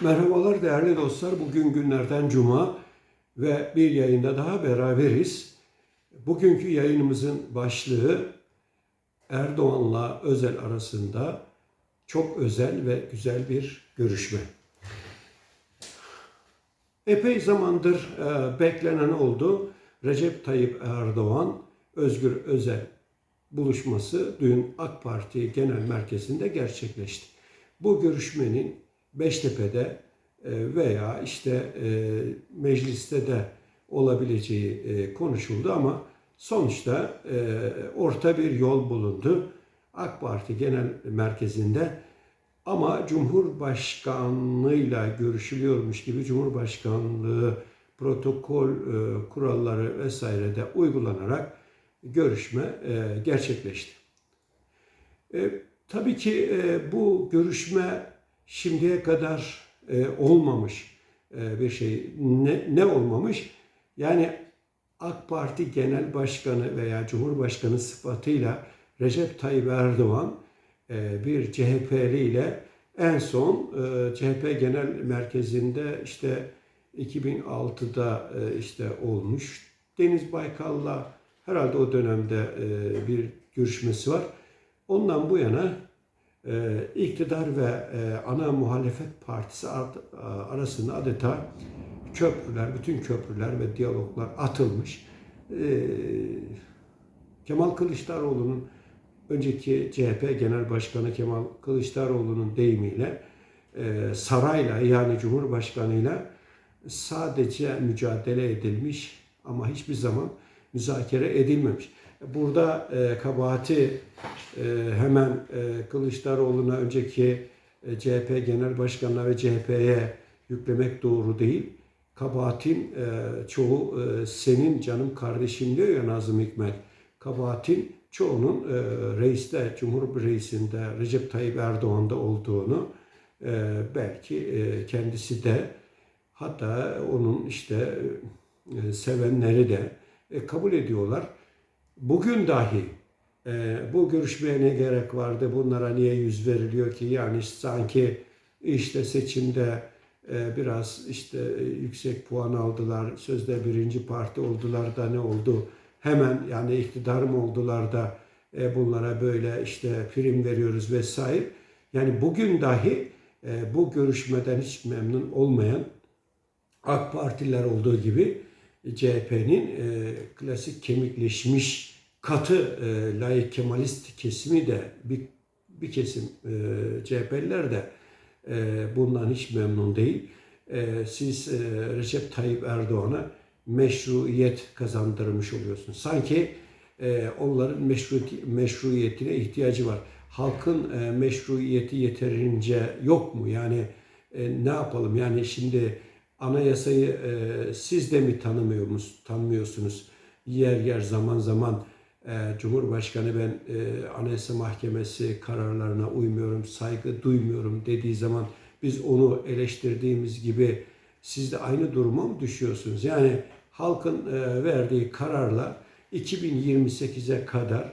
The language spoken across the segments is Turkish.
Merhabalar değerli dostlar. Bugün günlerden cuma ve bir yayında daha beraberiz. Bugünkü yayınımızın başlığı Erdoğan'la Özel arasında çok özel ve güzel bir görüşme. Epey zamandır e, beklenen oldu. Recep Tayyip Erdoğan, Özgür Özel buluşması dün AK Parti Genel Merkezi'nde gerçekleşti. Bu görüşmenin Beştepe'de e, veya işte e, mecliste de olabileceği e, konuşuldu ama sonuçta orta bir yol bulundu. AK Parti Genel Merkezi'nde ama Cumhurbaşkanlığıyla görüşülüyormuş gibi Cumhurbaşkanlığı protokol kuralları vesaire de uygulanarak görüşme gerçekleşti. Tabii ki bu görüşme şimdiye kadar e, olmamış e, bir şey. Ne, ne olmamış? Yani AK Parti Genel Başkanı veya Cumhurbaşkanı sıfatıyla Recep Tayyip Erdoğan e, bir CHP'li ile en son e, CHP Genel Merkezi'nde işte 2006'da e, işte olmuş. Deniz Baykal'la herhalde o dönemde e, bir görüşmesi var. Ondan bu yana iktidar ve e, ana muhalefet partisi art- arasında adeta köprüler, bütün köprüler ve diyaloglar atılmış. E, Kemal Kılıçdaroğlu'nun önceki CHP Genel Başkanı Kemal Kılıçdaroğlu'nun deyimiyle e, sarayla yani Cumhurbaşkanıyla sadece mücadele edilmiş ama hiçbir zaman müzakere edilmemiş. Burada e, kabahati e, hemen e, Kılıçdaroğlu'na önceki e, CHP Genel Başkanı'na ve CHP'ye yüklemek doğru değil. Kabahatin e, çoğu e, senin canım kardeşim diyor ya Nazım Hikmet. Kabahatin çoğunun e, reiste, Cumhur Reisinde Recep Tayyip Erdoğan'da olduğunu e, belki e, kendisi de hatta onun işte e, sevenleri de e, kabul ediyorlar. Bugün dahi e, bu görüşmeye ne gerek vardı, bunlara niye yüz veriliyor ki? Yani sanki işte seçimde e, biraz işte e, yüksek puan aldılar, sözde birinci parti oldular da ne oldu? Hemen yani iktidar mı oldular da e, bunlara böyle işte prim veriyoruz vesaire. Yani bugün dahi e, bu görüşmeden hiç memnun olmayan AK Partiler olduğu gibi CHP'nin e, klasik kemikleşmiş katı e, layık kemalist kesimi de bir, bir kesim e, CHP'liler de e, bundan hiç memnun değil. E, siz e, Recep Tayyip Erdoğan'a meşruiyet kazandırmış oluyorsunuz. Sanki e, onların meşru, meşruiyetine ihtiyacı var. Halkın e, meşruiyeti yeterince yok mu? Yani e, ne yapalım? Yani şimdi anayasayı e, siz de mi tanımıyor musunuz, tanımıyorsunuz? Yer yer zaman zaman e, Cumhurbaşkanı ben e, Anayasa Mahkemesi kararlarına uymuyorum, saygı duymuyorum dediği zaman biz onu eleştirdiğimiz gibi siz de aynı duruma mı düşüyorsunuz? Yani halkın e, verdiği kararla 2028'e kadar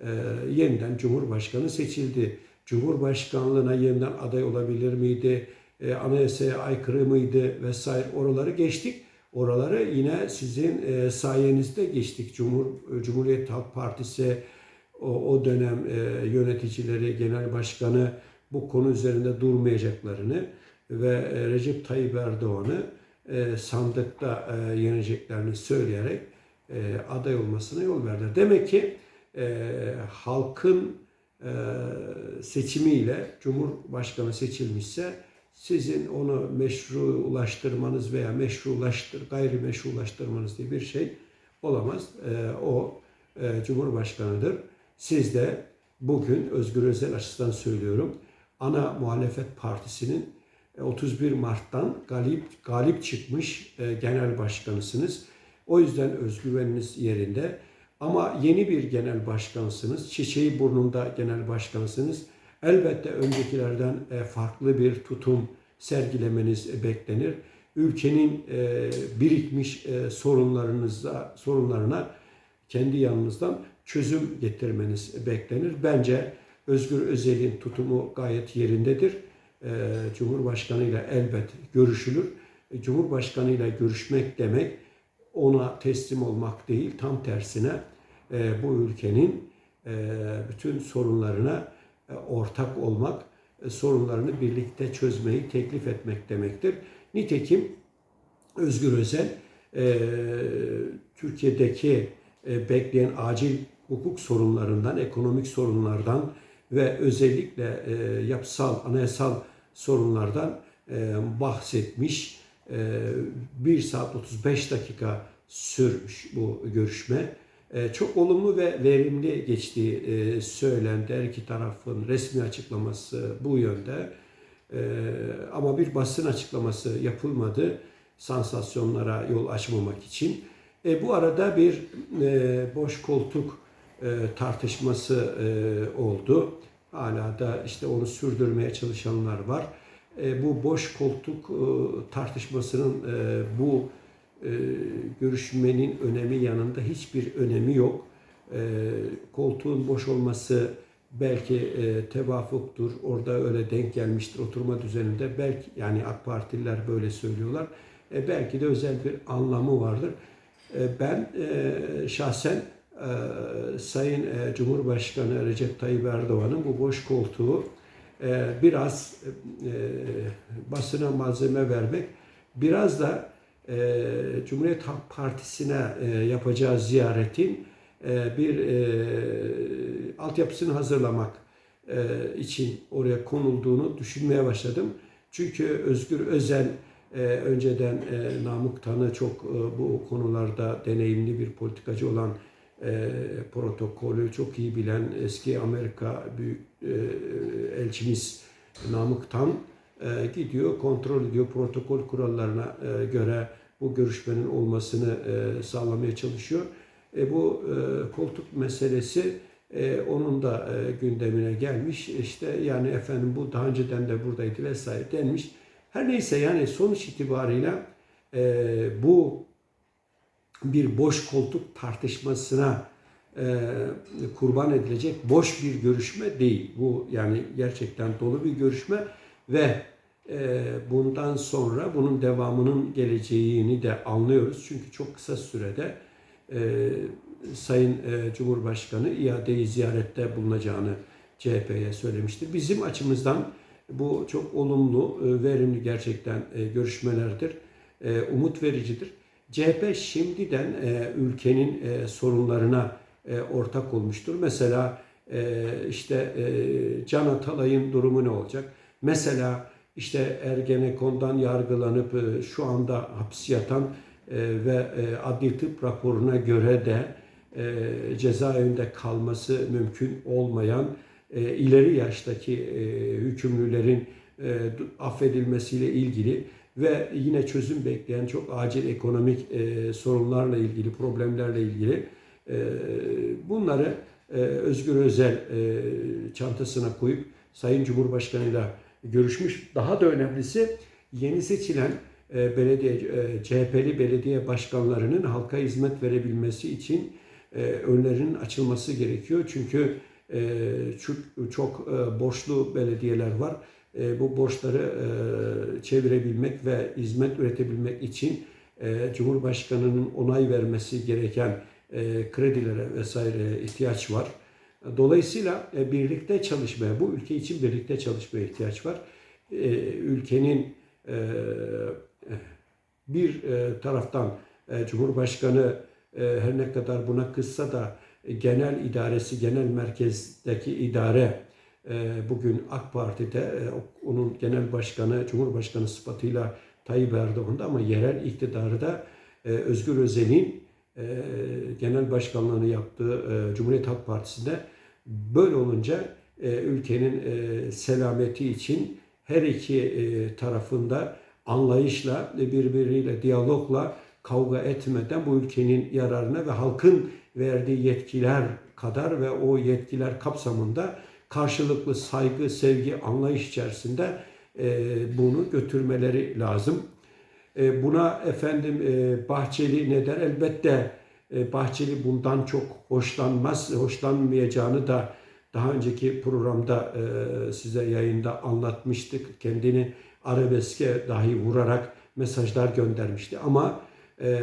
e, yeniden Cumhurbaşkanı seçildi. Cumhurbaşkanlığına yeniden aday olabilir miydi? E, anayasaya aykırı mıydı vesaire oraları geçtik. Oraları yine sizin e, sayenizde geçtik. Cumhur Cumhuriyet Halk Partisi o, o dönem e, yöneticileri, genel başkanı bu konu üzerinde durmayacaklarını ve e, Recep Tayyip Erdoğan'ı e, sandıkta e, yeneceklerini söyleyerek e, aday olmasına yol verdiler. Demek ki e, halkın e, seçimiyle Cumhurbaşkanı seçilmişse sizin onu meşrulaştırmanız veya meşrulaştır, gayrimeşrulaştırmanız diye bir şey olamaz. E, o e, Cumhurbaşkanıdır. Siz de bugün Özgür Özel açısından söylüyorum. Ana muhalefet partisinin e, 31 Mart'tan galip galip çıkmış e, genel başkanısınız. O yüzden özgüveniniz yerinde. Ama yeni bir genel başkansınız. Çiçeği burnunda genel başkansınız. Elbette öncekilerden e, farklı bir tutum sergilemeniz beklenir. Ülkenin e, birikmiş e, sorunlarınıza sorunlarına kendi yanınızdan çözüm getirmeniz beklenir. Bence Özgür Özel'in tutumu gayet yerindedir. e, Cumhurbaşkanı ile elbet görüşülür. E, Cumhurbaşkanı ile görüşmek demek ona teslim olmak değil, tam tersine e, bu ülkenin e, bütün sorunlarına e, ortak olmak, e, sorunlarını birlikte çözmeyi teklif etmek demektir. Nitekim Özgür Özel e, Türkiye'deki e, bekleyen acil hukuk sorunlarından, ekonomik sorunlardan ve özellikle e, yapısal, anayasal sorunlardan e, bahsetmiş. E, 1 saat 35 dakika sürmüş bu görüşme. E, çok olumlu ve verimli geçtiği e, söylendi. Her iki tarafın resmi açıklaması bu yönde. E, ama bir basın açıklaması yapılmadı sansasyonlara yol açmamak için. E, bu arada bir e, boş koltuk tartışması oldu. Hala da işte onu sürdürmeye çalışanlar var. Bu boş koltuk tartışmasının bu e, görüşmenin önemi yanında hiçbir önemi yok. E, koltuğun boş olması belki e, tevafuktur. Orada öyle denk gelmiştir oturma düzeninde. Belki yani AK Partililer böyle söylüyorlar. E, belki de özel bir anlamı vardır. E, ben e, şahsen e, Sayın e, Cumhurbaşkanı Recep Tayyip Erdoğan'ın bu boş koltuğu e, biraz e, basına malzeme vermek, biraz da e, Cumhuriyet Halk Partisi'ne e, yapacağı ziyaretin e, bir e, altyapısını hazırlamak e, için oraya konulduğunu düşünmeye başladım. Çünkü Özgür Özel e, önceden Namık Tan'ı çok bu konularda deneyimli bir politikacı olan protokolü çok iyi bilen eski Amerika büyük elçimiz Namık Tan gidiyor, kontrol ediyor, protokol kurallarına e, göre bu görüşmenin olmasını e, sağlamaya çalışıyor. E, bu e, koltuk meselesi e, onun da e, gündemine gelmiş. İşte yani efendim bu daha önceden de buradaydı vesaire denmiş. Her neyse yani sonuç itibarıyla e, bu bir boş koltuk tartışmasına e, kurban edilecek boş bir görüşme değil. Bu yani gerçekten dolu bir görüşme ve bundan sonra bunun devamının geleceğini de anlıyoruz. Çünkü çok kısa sürede e, Sayın e, Cumhurbaşkanı iadeyi ziyarette bulunacağını CHP'ye söylemiştir. Bizim açımızdan bu çok olumlu, e, verimli gerçekten görüşmelerdir. Umut vericidir. CHP şimdiden ülkenin sorunlarına ortak olmuştur. Mesela işte Can Atalay'ın durumu ne olacak? Mesela işte Ergenekon'dan yargılanıp e, şu anda hapis yatan e, ve e, adli tıp raporuna göre de cezaevinde kalması mümkün olmayan ileri yaştaki hükümlülerin affedilmesiyle ilgili ve yine çözüm bekleyen çok acil ekonomik sorunlarla ilgili, problemlerle ilgili bunları Özgür Özel çantasına koyup Sayın Cumhurbaşkanı'yla görüşmüş. Daha da önemlisi yeni seçilen e, belediye e, CHP'li belediye başkanlarının halka hizmet verebilmesi için e, önlerinin açılması gerekiyor. Çünkü çok, çok borçlu belediyeler var. Bu borçları çevirebilmek ve hizmet üretebilmek için Cumhurbaşkanı'nın onay vermesi gereken kredilere vesaire ihtiyaç var. Dolayısıyla e, birlikte çalışmaya, bu ülke için birlikte çalışmaya ihtiyaç var. E, ülkenin e, bir taraftan Cumhurbaşkanı her ne kadar buna kızsa da genel idaresi, genel merkezdeki idare bugün AK Parti'de onun genel başkanı, Cumhurbaşkanı sıfatıyla Tayyip Erdoğan'da ama yerel iktidarı da e, Özgür Özel'in genel başkanlığını yaptığı Cumhuriyet Halk Partisi'nde böyle olunca e, ülkenin e, selameti için her iki e, tarafında anlayışla, birbiriyle diyalogla kavga etmeden bu ülkenin yararına ve halkın verdiği yetkiler kadar ve o yetkiler kapsamında karşılıklı saygı, sevgi, anlayış içerisinde bunu götürmeleri lazım. Buna efendim Bahçeli ne der? Elbette Bahçeli bundan çok hoşlanmaz, hoşlanmayacağını da Daha önceki programda e, size yayında anlatmıştık. Kendini arabeske dahi vurarak mesajlar göndermişti. Ama e,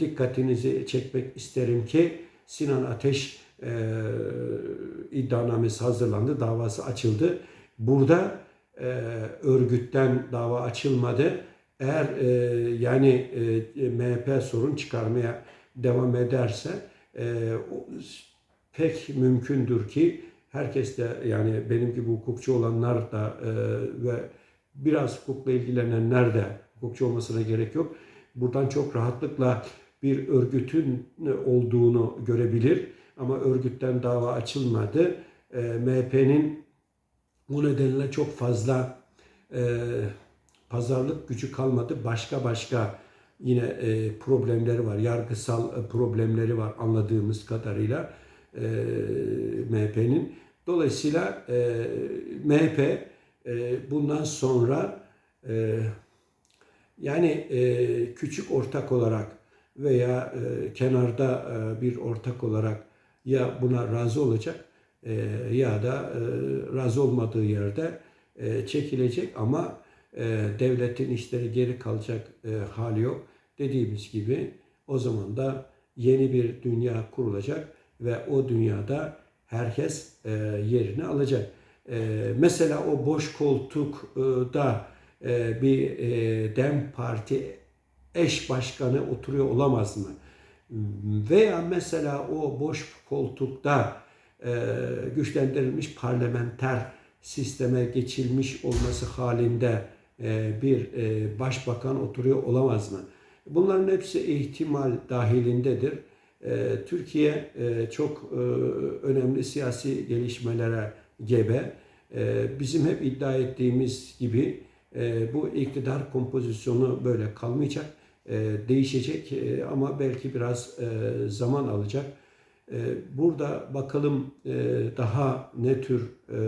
dikkatinizi çekmek isterim ki Sinan Ateş e, iddianamesi hazırlandı, davası açıldı. Burada e, örgütten dava açılmadı. Eğer e, yani e, MHP sorun çıkarmaya devam ederse e, pek mümkündür ki herkes de yani benim gibi hukukçu olanlar da e, ve biraz hukukla ilgilenenler de hukukçu olmasına gerek yok. Buradan çok rahatlıkla bir örgütün olduğunu görebilir. Ama örgütten dava açılmadı. E, MHP'nin bu nedenle çok fazla e, pazarlık gücü kalmadı. Başka başka yine e, problemleri var. Yargısal e, problemleri var anladığımız kadarıyla e, MHP'nin. Dolayısıyla e, MHP e, bundan sonra e, yani e, küçük ortak olarak veya e, kenarda e, bir ortak olarak ya buna razı olacak e, ya da e, razı olmadığı yerde e, çekilecek ama devletin işleri geri kalacak e, hali yok. Dediğimiz gibi o zaman da yeni bir dünya kurulacak ve o dünyada herkes e, yerini alacak. E, mesela o boş koltukta e, bir e, Dem Parti eş başkanı oturuyor olamaz mı? Veya mesela o boş koltukta e, güçlendirilmiş parlamenter sisteme geçilmiş olması halinde e, bir e, başbakan oturuyor olamaz mı? Bunların hepsi ihtimal dahilindedir. E, Türkiye e, çok e, önemli siyasi gelişmelere gebe. E, bizim hep iddia ettiğimiz gibi e, bu iktidar kompozisyonu böyle kalmayacak, e, değişecek e, ama belki biraz e, zaman alacak. E, burada bakalım e, daha ne tür e,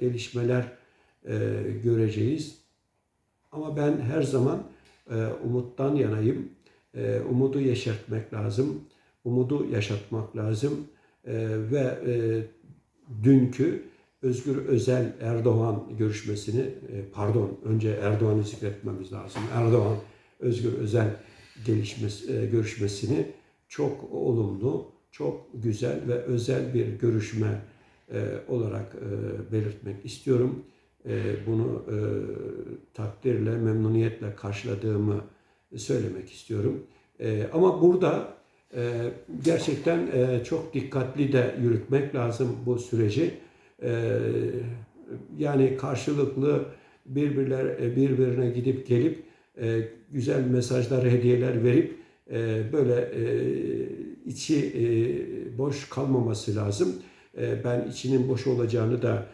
gelişmeler e, göreceğiz. Ama ben her zaman e, umuttan yanayım. E, umudu yeşertmek lazım. Umudu yaşatmak lazım. E, ve e, dünkü Özgür Özel Erdoğan görüşmesini, e, pardon önce Erdoğan'ı zikretmemiz lazım. Erdoğan Özgür Özel gelişmesi, e, görüşmesini çok olumlu, çok güzel ve özel bir görüşme e, olarak e, belirtmek istiyorum. E, bunu e, takdirle, memnuniyetle karşıladığımı söylemek istiyorum. E, ama burada e, gerçekten e, çok dikkatli de yürütmek lazım bu süreci. E, yani karşılıklı birbirler birbirine gidip gelip güzel mesajlar, hediyeler verip böyle içi boş kalmaması lazım. Ben içinin boş olacağını da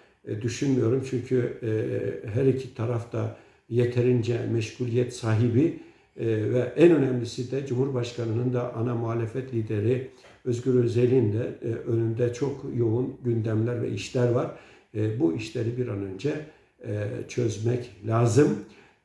düşünmüyorum çünkü e, her iki tarafta yeterince meşguliyet sahibi e, ve en önemlisi de Cumhurbaşkanı'nın da ana muhalefet lideri Özgür Özel'in de e, önünde çok yoğun gündemler ve işler var. E, bu işleri bir an önce e, çözmek lazım.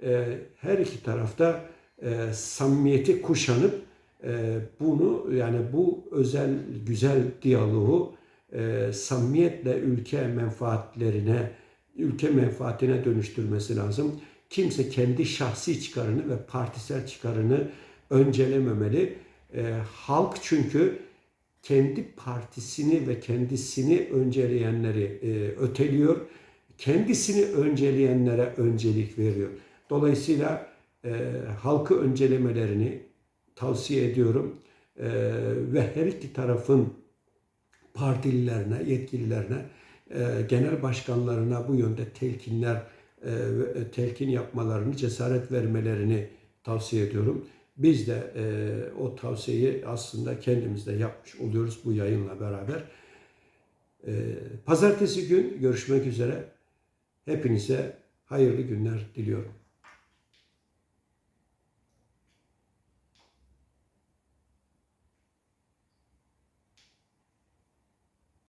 E, her iki tarafta e, samimiyeti kuşanıp e, bunu yani bu özel güzel diyaloğu e, samimiyetle ülke menfaatlerine, ülke menfaatine dönüştürmesi lazım. Kimse kendi şahsi çıkarını ve partisel çıkarını öncelememeli. E, halk çünkü kendi partisini ve kendisini önceleyenleri e, öteliyor. Kendisini önceleyenlere öncelik veriyor. Dolayısıyla e, halkı öncelemelerini tavsiye ediyorum. E, ve her iki tarafın partililerine, yetkililerine, e, genel başkanlarına bu yönde telkinler, e, ve telkin yapmalarını, cesaret vermelerini tavsiye ediyorum. Biz de e, o tavsiyeyi aslında kendimiz de yapmış oluyoruz bu yayınla beraber. E, pazartesi gün görüşmek üzere. Hepinize hayırlı günler diliyorum.